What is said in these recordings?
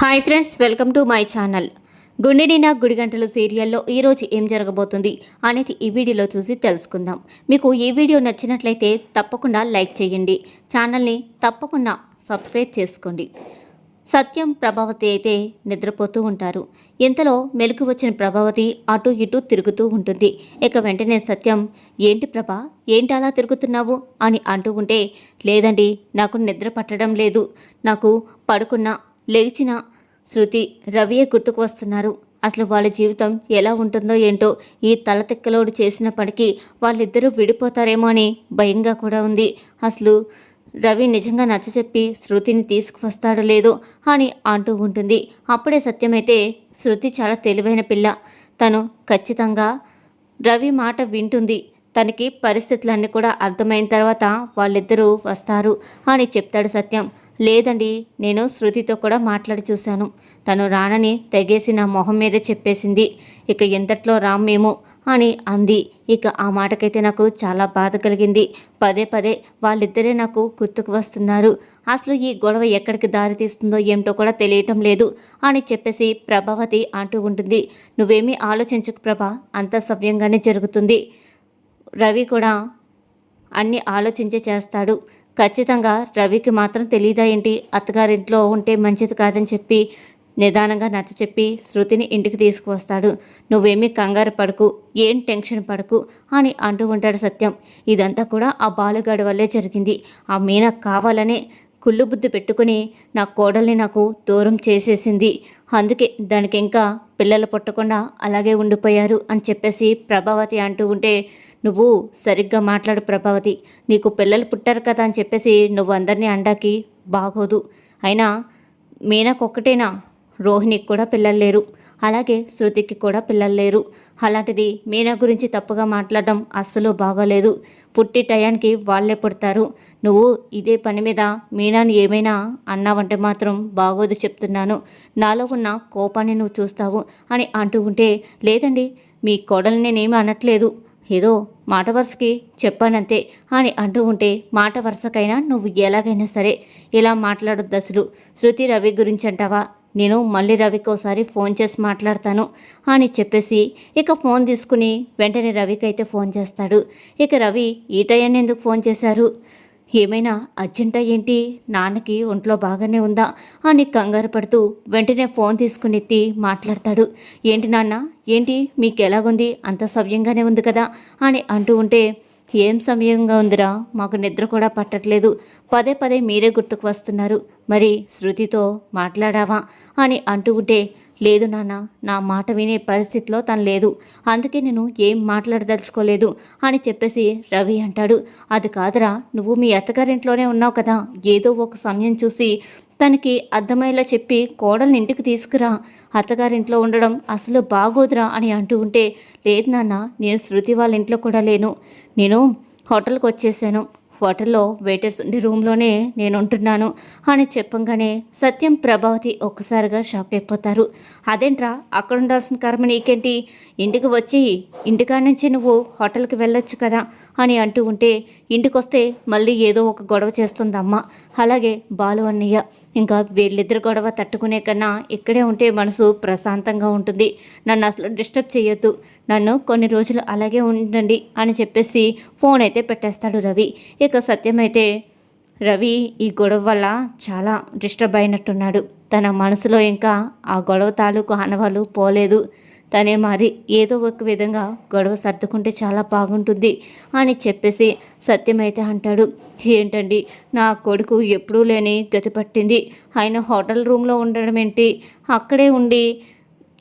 Hi friends welcome to my channel. గుండె నిండా గుడిగంటలు సీరియల్లో ఈరోజు ఏం జరగబోతుంది అనేది ఈ వీడియోలో చూసి తెలుసుకుందాం. మీకు ఈ వీడియో నచ్చినట్లయితే తప్పకుండా లైక్ చేయండి. ఛానల్ని తప్పకుండా సబ్స్క్రైబ్ చేసుకోండి. సత్యం ప్రభావతి అయితే నిద్రపోతూ ఉంటారు. ఇంతలో మెలకు వచ్చిన ప్రభావతి అటు ఇటు తిరుగుతూ ఉంటుంది. ఇక వెంటనే సత్యం ఏంటి ప్రభా ఏంటి అలా తిరుగుతున్నావు? అని అంటూ ఉంటే లేదండి నాకు నిద్ర పట్టడం లేదు. నాకు పడుకున్న లేచిన శృతి రవియే గుర్తుకు వస్తున్నారు. అసలు వాళ్ళ జీవితం ఎలా ఉంటుందో ఏంటో ఈ తలతిక్కలోడు చేసినప్పటికీ వాళ్ళిద్దరూ విడిపోతారేమో అని భయంగా కూడా ఉంది. అసలు రవి నిజంగా నచ్చచెప్పి శృతిని తీసుకువస్తాడో లేదో అని అంటూ ఉంటుంది. అప్పుడే సత్యమైతే శృతి చాలా తెలివైన పిల్ల. తను ఖచ్చితంగా రవి మాట వింటుంది. తనకి పరిస్థితులన్నీ కూడా అర్థమైన తర్వాత వాళ్ళిద్దరూ వస్తారు అని చెప్తాడు సత్యం. లేదండి నేను శృతితో కూడా మాట్లాడి చూశాను. తను రానని తెగేసి నా మొహం మీదే చెప్పేసింది. ఇక ఎంతట్లో రామ్మేమో అని అంది. ఇక ఆ మాటకైతే నాకు చాలా బాధ కలిగింది. పదే పదే వాళ్ళిద్దరే నాకు గుర్తుకు వస్తున్నారు. అసలు ఈ గొడవ ఎక్కడికి దారి తీస్తుందో ఏమిటో కూడా తెలియటం లేదు అని చెప్పేసి ప్రభావతి అంటూ ఉంటుంది. నువ్వేమీ ఆలోచించకు ప్రభా అంత సవ్యంగానే జరుగుతుంది. రవి కూడా అన్నీ ఆలోచించే చేస్తాడు. ఖచ్చితంగా రవికి మాత్రం తెలియదా ఏంటి? అత్తగారింట్లో ఉంటే మంచిది కాదని చెప్పి నిదానంగా నచ్చ చెప్పి శృతిని ఇంటికి తీసుకువస్తాడు. నువ్వేమీ కంగారు పడకు ఏం టెన్షన్ పడకు అని అంటూ ఉంటాడు సత్యం. ఇదంతా కూడా ఆ బాలుగాడి వల్లే జరిగింది. ఆ మీనా కావాలనే కుళ్ళు బుద్ధి పెట్టుకుని నా కోడల్ని నాకు దూరం చేసేసింది. అందుకే దానికి ఇంకా పిల్లలు పుట్టకుండా అలాగే ఉండిపోయారు అని చెప్పేసి ప్రభావతి అంటూ ఉంటే నువ్వు సరిగ్గా మాట్లాడు ప్రభావతి. నీకు పిల్లలు పుట్టారు కదా అని చెప్పేసి నువ్వు అందరినీ అండాకి బాగోదు. అయినా మీనాకొక్కటేనా రోహిణికి కూడా పిల్లలు లేరు. అలాగే శృతికి కూడా పిల్లలు లేరు. అలాంటిది మీనా గురించి తప్పుగా మాట్లాడడం అస్సలు బాగోలేదు. పుట్టి టయానికి వాళ్ళే పుడతారు. నువ్వు ఇదే పని మీద మీనాని ఏమైనా అన్నావంటే మాత్రం బాగోదు చెప్తున్నాను. నాలో ఉన్న కోపాన్ని నువ్వు చూస్తావు అని అంటూ ఉంటే లేదండి మీ కోడలు నేనేమి అనట్లేదు. ఏదో మాట వరుసకి చెప్పానంతే అని అంటూ ఉంటే మాట వరుసకైనా నువ్వు ఎలాగైనా సరే ఇలా మాట్లాడొద్దు అసలు. శృతి రవి గురించి అంటావా నేను మళ్ళీ రవికోసారి ఫోన్ చేసి మాట్లాడతాను అని చెప్పేసి ఇక ఫోన్ తీసుకుని వెంటనే రవికి అయితే ఫోన్ చేస్తాడు. ఇక రవి ఈ టయాన్ని ఎందుకు ఫోన్ చేశారు? ఏమైనా అర్జెంటా ఏంటి? నాన్నకి ఒంట్లో బాగానే ఉందా? అని కంగారు పడుతూ వెంటనే ఫోన్ తీసుకుని ఎత్తి మాట్లాడతాడు. ఏంటి నాన్న? ఏంటి? మీకు ఎలాగుంది అంత సవ్యంగానే ఉంది కదా? అని అంటూ ఉంటే ఏం సమయంగా ఉందిరా? మాకు నిద్ర కూడా పట్టట్లేదు. పదే పదే మీరే గుర్తుకు వస్తున్నారు. మరి శృతితో మాట్లాడావా? అని అంటూ ఉంటే లేదు నాన్న నా మాట వినే పరిస్థితిలో తను లేదు. అందుకే నేను ఏం మాట్లాడదలుచుకోలేదు అని చెప్పేసి రవి అంటాడు. అది కాదురా నువ్వు మీ అత్తగారింట్లోనే ఉన్నావు కదా. ఏదో ఒక సమయం చూసి తనకి అర్థమయ్యేలా చెప్పి కోడల్ని ఇంటికి తీసుకురా. అత్తగారింట్లో ఉండడం అసలు బాగోదురా అని అంటూ ఉంటే లేదు నాన్న నేను శృతి వాళ్ళ ఇంట్లో కూడా లేను. నేను హోటల్కి వచ్చేసాను. హోటల్లో వెయిటర్స్ ఉండే రూమ్లోనే నేను ఉంటున్నాను అని చెప్పంగానే సత్యం ప్రభావతి ఒక్కసారిగా షాక్ అయిపోతారు. అదేంట్రా? అక్కడ ఉండాల్సిన కర్మ నీకేంటి? ఇంటికి వచ్చి ఇంటికాడ నుంచి నువ్వు హోటల్కి వెళ్ళొచ్చు కదా అని అంటూ ఉంటే ఇంటికొస్తే మళ్ళీ ఏదో ఒక గొడవ చేస్తుందమ్మ. అలాగే బాలు అన్నయ్య. ఇంకా వీళ్ళిద్దరు గొడవ తట్టుకునే కన్నా ఇక్కడే ఉంటే మనసు ప్రశాంతంగా ఉంటుంది. నన్ను అసలు డిస్టర్బ్ చేయొద్దు. నన్ను కొన్ని రోజులు అలాగే ఉండండి అని చెప్పేసి ఫోన్ అయితే పెట్టేస్తాడు రవి. ఇక సత్యమైతే రవి ఈ గొడవ వల్ల చాలా డిస్టర్బ్ అయినట్టున్నాడు. తన మనసులో ఇంకా ఆ గొడవ తాలూకు అనవాలు పోలేదు. తనే మరి ఏదో ఒక విధంగా గొడవ సర్దుకుంటే చాలా బాగుంటుంది అని చెప్పేసి సత్యమైతే అంటాడు. ఏంటండి నా కొడుకు ఎప్పుడూ లేని గతి పట్టింది. ఆయన హోటల్ రూమ్లో ఉండడం ఏంటి? అక్కడే ఉండి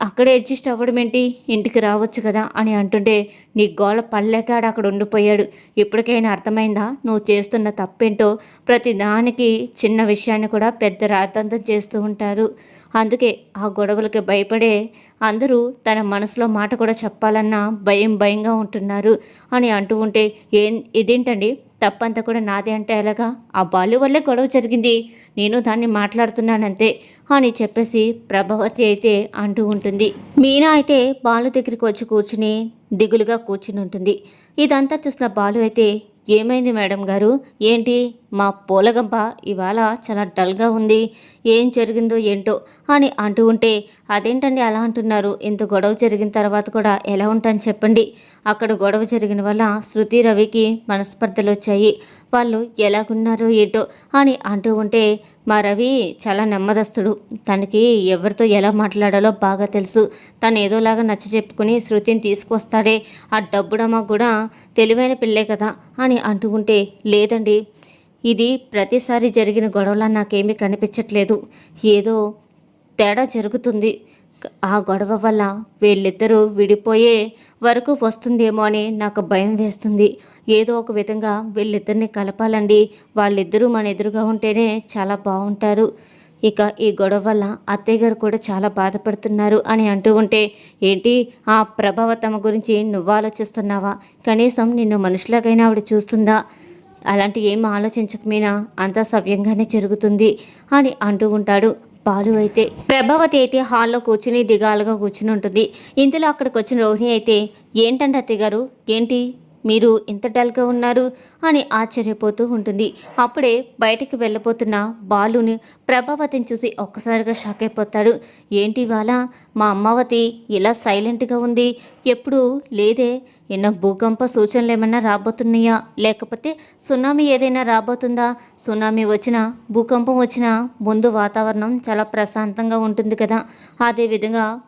అక్కడే అడ్జస్ట్ అవ్వడం ఏంటి ఇంటికి రావచ్చు కదా అని అంటుంటే నీ గోళ పల్లెకాడు అక్కడ ఉండిపోయాడు. ఇప్పటికైనా అర్థమైందా? నువ్వు చేస్తున్న తప్పేంటో? ప్రతి దానికి చిన్న విషయాన్ని కూడా పెద్ద రాతంతం చేస్తూ ఉంటారు. అందుకే ఆ గొడవలకి భయపడే అందరూ తన మనసులో మాట కూడా చెప్పాలన్నా భయం భయంగా ఉంటున్నారు అని అంటూ ఉంటే ఏం ఇదేంటండి? తప్పంతా కూడా నాదే అంటే ఎలాగా? ఆ బాలు వల్లే గొడవ జరిగింది. నేను దాన్ని మాట్లాడుతున్నానంతే అని చెప్పేసి ప్రభావతి అయితే అంటూ ఉంటుంది. మీనా అయితే బాలు దగ్గరికి వచ్చి కూర్చుని దిగులుగా కూర్చుని ఉంటుంది. ఇదంతా చూసిన బాలు అయితే ఏమైంది మేడం గారు? ఏంటి? మా పూలగంప ఇవాళ చాలా డల్గా ఉంది. ఏం జరిగిందో ఏంటో అని అంటూ ఉంటే అదేంటండి అలా అంటున్నారు? ఇంత గొడవ జరిగిన తర్వాత కూడా ఎలా ఉంటాను చెప్పండి. అక్కడ గొడవ జరిగిన వల్ల శృతి రవికి మనస్పర్ధలు వచ్చాయి వాళ్ళు ఎలాగున్నారో ఏంటో అని అంటూ ఉంటే మా రవి చాలా నెమ్మదస్తుడు. తనకి ఎవరితో ఎలా మాట్లాడాలో బాగా తెలుసు. తను ఏదోలాగా నచ్చ చెప్పుకుని శృతిని తీసుకొస్తాడే ఆ డబ్బుడమ్మ కూడా తెలివైన పిల్లే కదా అని అంటూ ఉంటే లేదండి. ఇది ప్రతిసారి జరిగిన గొడవలా నాకేమీ కనిపించట్లేదు. ఏదో తేడా జరుగుతుంది. ఆ గొడవ వల్ల వీళ్ళిద్దరూ విడిపోయే వరకు వస్తుందేమో అని నాకు భయం వేస్తుంది. ఏదో ఒక విధంగా వీళ్ళిద్దరిని కలపాలండి. వాళ్ళిద్దరూ మన ఎదురుగా ఉంటేనే చాలా బాగుంటారు. ఇక ఈ గొడవ వల్ల అత్తయ్య గారు కూడా చాలా బాధపడుతున్నారు అని అంటూ ఉంటే ఏంటి? ఆ ప్రభావ తమ గురించి నువ్వు ఆలోచిస్తున్నావా? కనీసం నిన్ను మనుషులకైనా ఆవిడ చూస్తుందా? అలాంటి ఏం ఆలోచించకమైనా? అంతా సవ్యంగానే జరుగుతుంది అని అంటూ ఉంటాడు. పాలు అయితే ప్రభావతి అయితే హాల్లో కూర్చుని దిగాలుగా కూర్చుని ఉంటుంది. ఇంతలో అక్కడికి వచ్చిన రోహిణి అయితే ఏంటంటే అత్తయ్య గారు? ఏంటి? మీరు ఇంత డల్గా ఉన్నారు అని ఆశ్చర్యపోతూ ఉంటుంది. అప్పుడే బయటికి వెళ్ళబోతున్న బాలుని ప్రభావతిని చూసి ఒక్కసారిగా షాక్ అయిపోతాడు. ఏంటి ఇవాళ మా అమ్మావతి ఇలా సైలెంట్గా ఉంది. ఎప్పుడు లేదే. ఎన్న భూకంప సూచనలు ఏమైనా రాబోతున్నాయా? లేకపోతే సునామీ ఏదైనా రాబోతుందా? సునామీ వచ్చినా భూకంపం వచ్చినా ముందు వాతావరణం చాలా ప్రశాంతంగా ఉంటుంది కదా. అదేవిధంగా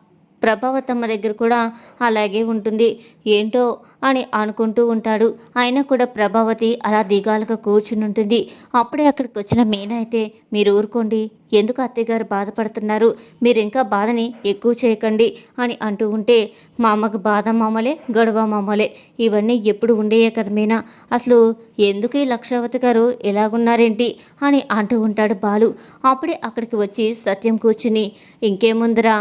ప్రభావతమ్మ దగ్గర కూడా అలాగే ఉంటుంది. ఏంటో అని అనుకుంటూ ఉంటాడు. అయినా కూడా ప్రభావతి అలా దిగాలుగా కూర్చుని ఉంటుంది. అప్పుడే అక్కడికి వచ్చిన మీనా అయితే మీరు ఊరుకోండి. ఎందుకు అత్తయ్యగారు బాధపడుతున్నారు? మీరు ఇంకా బాధని ఎక్కువ చేయకండి అని అంటూ ఉంటే మా అమ్మకి బాధ మామలే గొడవ మామలే. ఇవన్నీ ఎప్పుడు ఉండేయే కదా మీనా? అసలు ఎందుకు ఈ లక్షావతి గారు ఎలాగున్నారేంటి అని అంటూ ఉంటాడు బాలు. అప్పుడే అక్కడికి వచ్చి సత్యం కూర్చుని ఇంకేముందరా?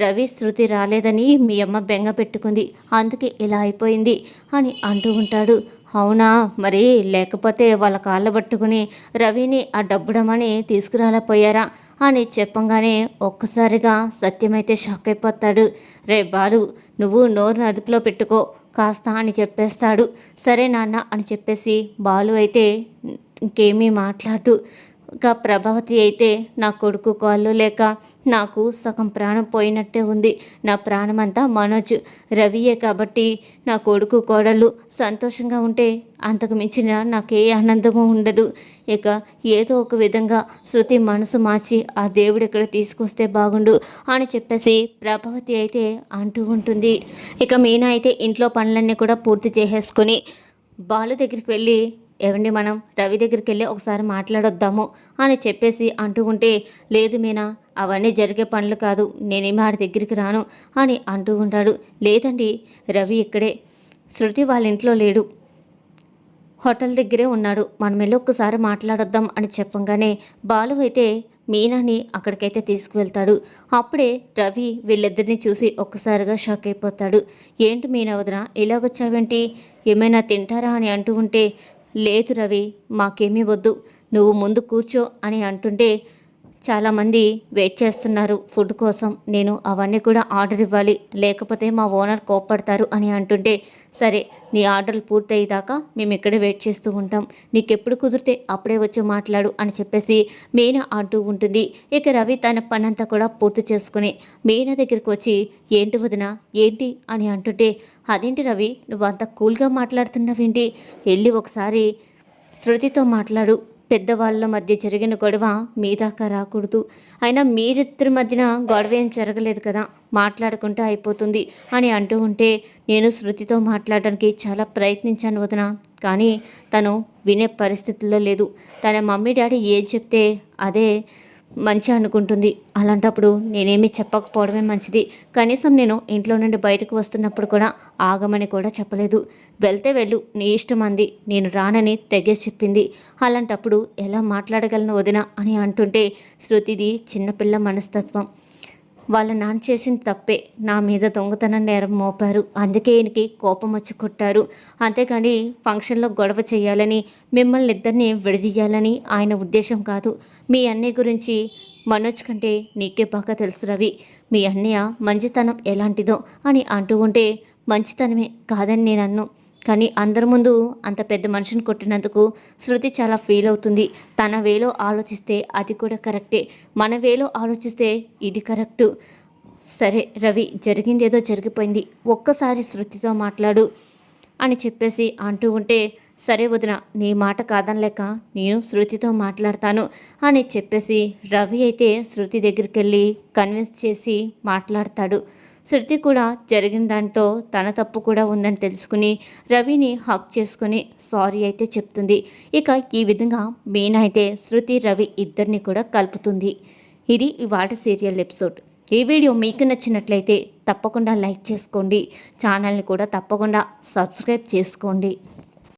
రవి శృతి రాలేదని మీ అమ్మ బెంగ పెట్టుకుంది. అందుకే ఇలా అయిపోయింది అని అంటూ ఉంటాడు. అవునా? మరి లేకపోతే వాళ్ళ కాళ్ళ పట్టుకుని రవిని ఆ డబ్బుడమని తీసుకురాలపోయారా అని చెప్పంగానే ఒక్కసారిగా సత్యమైతే షాక్ అయిపోతాడు. రే బాలు నువ్వు నోరును అదుపులో పెట్టుకో కాస్త అని చెప్పేస్తాడు. సరే నాన్న అని చెప్పేసి బాలు అయితే ఇంకేమీ మాట్లాడు. ఇంకా ప్రభావతి అయితే నా కొడుకు కాళ్ళు లేక నాకు సగం ప్రాణం పోయినట్టే ఉంది. నా ప్రాణం అంతా మనోజ్ రవియే కాబట్టి నా కొడుకు కోడలు సంతోషంగా ఉంటే అంతకు మించిన నాకే ఆనందము ఉండదు. ఇక ఏదో ఒక విధంగా శృతి మనసు మార్చి ఆ దేవుడు ఇక్కడ తీసుకొస్తే బాగుండు అని చెప్పేసి ప్రభావతి అయితే అంటూ ఉంటుంది. ఇక మీనా అయితే ఇంట్లో పనులన్నీ కూడా పూర్తి చేసేసుకొని బాలు దగ్గరికి వెళ్ళి ఏమండి మనం? రవి దగ్గరికి వెళ్ళి ఒకసారి మాట్లాడొద్దాము అని చెప్పేసి అంటూ ఉంటే లేదు మీనా అవన్నీ జరిగే పనులు కాదు నేనేమి ఆడి దగ్గరికి రాను అని అంటూ ఉంటాడు. లేదండి రవి ఇక్కడే. శృతి వాళ్ళ ఇంట్లో లేడు. హోటల్ దగ్గరే ఉన్నాడు. మనం వెళ్ళి ఒక్కసారి మాట్లాడొద్దాం అని చెప్పంగానే బాలు అయితే మీనాని అక్కడికైతే తీసుకువెళ్తాడు. అప్పుడే రవి వీళ్ళిద్దరిని చూసి ఒక్కసారిగా షాక్ అయిపోతాడు. ఏంటి మీనా వదిన ఇలాగొచ్చావేంటి? ఏమైనా తింటారా అని అంటూ ఉంటే లేదు రవి మాకేమీ వద్దు నువ్వు ముందు కూర్చో అని అంటుంటే చాలామంది వెయిట్ చేస్తున్నారు ఫుడ్ కోసం. నేను అవన్నీ కూడా ఆర్డర్ ఇవ్వాలి. లేకపోతే మా ఓనర్ కోప్పడతారు అని అంటుంటే సరే నీ ఆర్డర్లు పూర్తయ్యేదాకా మేము ఇక్కడే వెయిట్ చేస్తూ ఉంటాం. నీకెప్పుడు కుదిరితే అప్పుడే వచ్చి మాట్లాడు అని చెప్పేసి మీనా అంటూ ఉంటుంది. ఇక రవి తన పనంతా కూడా పూర్తి చేసుకుని మీనా దగ్గరికి వచ్చి ఏంటి వదిన ఏంటి? అని అంటుంటే అదేంటి రవి నువ్వు అంత కూల్గా మాట్లాడుతున్నావేంటి? వెళ్ళి ఒకసారి శృతితో మాట్లాడు. పెద్దవాళ్ళ మధ్య జరిగిన గొడవ మీ దాకా రాకూడదు. అయినా మీరిద్దరి మధ్యన గొడవ ఏం జరగలేదు కదా మాట్లాడుకుంటే అయిపోతుంది అని అంటూ ఉంటే నేను శృతితో మాట్లాడడానికి చాలా ప్రయత్నించాను వదన. కానీ తను వినే పరిస్థితుల్లో లేదు. తన మమ్మీ డాడీ ఏం చెప్తే అదే మంచి అనుకుంటుంది. అలాంటప్పుడు నేనేమి చెప్పకపోవడమే మంచిది. కనీసం నేను ఇంట్లో నుండి బయటకు వస్తున్నప్పుడు కూడా ఆగమని కూడా చెప్పలేదు. వెళ్తే వెళ్ళు నీ ఇష్టం అంది. నేను రానని తెగేసి చెప్పింది. అలాంటప్పుడు ఎలా మాట్లాడగలను వదిన అని అంటుంటే శృతిది చిన్నపిల్ల మనస్తత్వం. వాళ్ళ నాన్న చేసిన తప్పే. నా మీద దొంగతనం నేరం మోపారు. అందుకే ఈయనకి కోపం వచ్చి కొట్టారు. అంతేకాని ఫంక్షన్లో గొడవ చేయాలని మిమ్మల్ని ఇద్దరిని విడదీయాలని ఆయన ఉద్దేశం కాదు. మీ అన్నయ్య గురించి మనోజ్ కంటే నీకే బాగా తెలుసు రవి. మీ అన్నయ్య మంచితనం ఎలాంటిదో అని అంటూ ఉంటే మంచితనమే కాదని నేను అన్ను. కానీ అందరి ముందు అంత పెద్ద మనిషిని కొట్టినందుకు శృతి చాలా ఫీల్ అవుతుంది. తన వేలో ఆలోచిస్తే అది కూడా కరెక్టే. మన వేలో ఆలోచిస్తే ఇది కరెక్టు. సరే రవి జరిగింది ఏదో జరిగిపోయింది. ఒక్కసారి శృతితో మాట్లాడు అని చెప్పేసి అంటూ ఉంటే సరే వదిన నీ మాట కాదనలేక నేను శృతితో మాట్లాడతాను అని చెప్పేసి రవి అయితే శృతి దగ్గరికి వెళ్ళి కన్విన్స్ చేసి మాట్లాడతాడు. శృతి కూడా జరిగిన దాంట్లో తన తప్పు కూడా ఉందని తెలుసుకుని రవిని హక్ చేసుకుని సారీ అయితే చెప్తుంది. ఇక ఈ విధంగా మెయిన్ అయితే శృతి రవి ఇద్దరిని కూడా కలుపుతుంది. ఇది ఇవాళ సీరియల్ ఎపిసోడ్. ఈ వీడియో మీకు నచ్చినట్లయితే తప్పకుండా లైక్ చేసుకోండి. ఛానల్ని కూడా తప్పకుండా సబ్స్క్రైబ్ చేసుకోండి.